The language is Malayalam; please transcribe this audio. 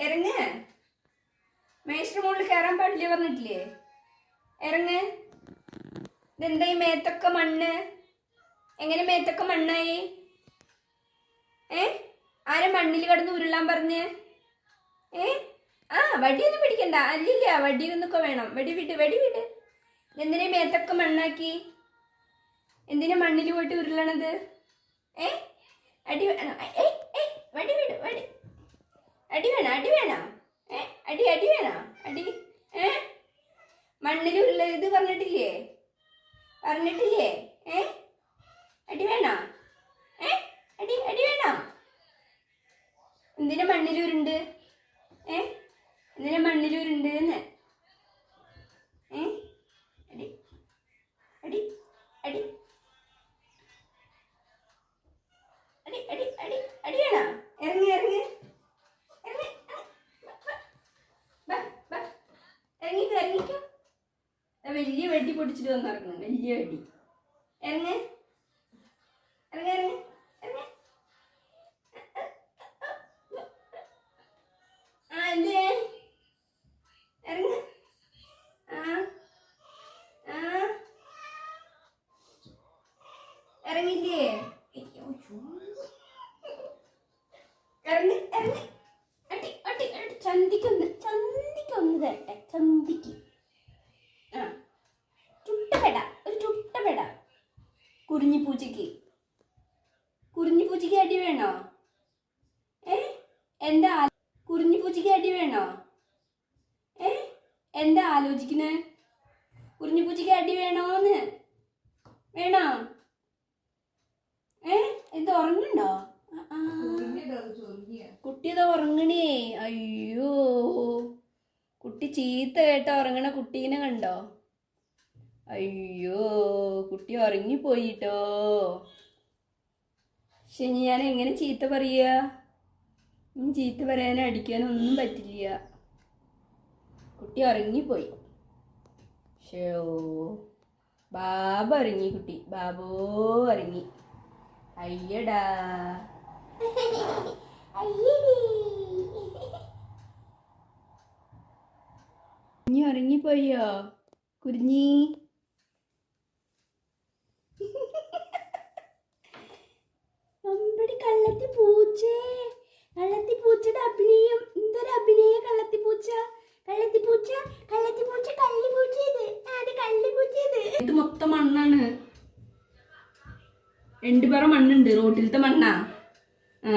ഇറങ്ങ്. മേശിന്റെ മുകളിൽ കയറാൻ പാടില്ല പറഞ്ഞിട്ടില്ലേ? ഇറങ്ങ്. ഇതെന്താ ഈ മേത്തൊക്കെ മണ്ണ്. എങ്ങനെ മേത്തൊക്കെ മണ്ണായി? ഏ? ആരെ മണ്ണിൽ കിടന്ന് ഉരുളാൻ പറഞ്ഞ്? ഏ? ആ വടിയൊന്നും പിടിക്കണ്ട. അല്ലില്ല വടിയൊന്നൊക്കെ വേണം. വെടി വിട് വെടി വിട്. എന്തിനെ മേത്തൊക്കെ മണ്ണാക്കി? എന്തിനാ മണ്ണിൽ പോയിട്ട് ഉരുളണത്? ഏ? അടി വേണം വടി അടി വേണോ അടി വേണോ. ഏ അടി അടി വേണോ അടി. ഏ? മണ്ണിൽ ഇത് പറഞ്ഞിട്ടില്ലേ? പറഞ്ഞിട്ടില്ലേ? ഏ? അടി വേണോ. ഏ? അടി അടി വേണോ. എന്തിനാ മണ്ണിലൂരുണ്ട്? ഏ? എന്തിനാ മണ്ണിലൂരുണ്ട് എന്ന് ഏ? അടി അടി അടി. അടി അടി അടി അടി വലിയ വെടി പൊടിച്ചിട്ട് വന്ന് ഇറങ്ങണം വലിയ വെടി ഇറങ്ങ്. ഇറങ്ങി ആ ചന്തിക്കൊന്ന് ചന്തിക്കൊന്ന് തരട്ടെ. ചന്തിക്ക്. കുറിഞ്ഞി പൂച്ചയ്ക്ക് കുറിഞ്ഞി പൂച്ചയ്ക്ക് അടി വേണോ? ഏ? എന്താ കുറിഞ്ഞിപ്പൂച്ചയ്ക്ക് കുറിഞ്ഞി പൂച്ചയ്ക്ക് അടി വേണോ? ഏ? എന്താ ആലോചിക്കുന്നത് കുറിഞ്ഞി പൂച്ചയ്ക്ക് അടി വേണോന്ന്. വേണോ? ഏ? ഇത്. കുട്ടി ഇതാ ഉറങ്ങണേ? അയ്യോ. കുട്ടി ചീത്ത കേട്ട ഉറങ്ങണ കുട്ടീനെ കണ്ടോ? അയ്യോ കുട്ടി ഉറങ്ങിപ്പോയിട്ടോ. ശനി ഞാൻ എങ്ങനെ ചീത്ത പറയുക ഇനി ചീത്ത പറയാനോ അടിക്കാനൊന്നും പറ്റില്ല. കുട്ടി ഉറങ്ങിപ്പോയി. ഷോ ബാബ ഇറങ്ങി കുട്ടി. ബാബോ ഇറങ്ങി അയ്യടാ. ഇനി ഉറങ്ങിപ്പോയോ? കുഞ്ഞി? കള്ളത്തി പൂച്ചേ. കള്ളത്തി പൂച്ചയുടെ അഭിനയം എന്തൊരു അഭിനയ കള്ളത്തി പൂച്ച? കള്ളത്തി പൂച്ച കള്ളത്തി പൂച്ച കള്ളി പൂച്ച ഇത് അത് കള്ളി പൂച്ച ഇത് ഇത് മൊത്തം മണ്ണാണ്. രണ്ടു പേറ മണ്ണുണ്ട്. റോട്ടിലത്തെ മണ്ണാ? ആ.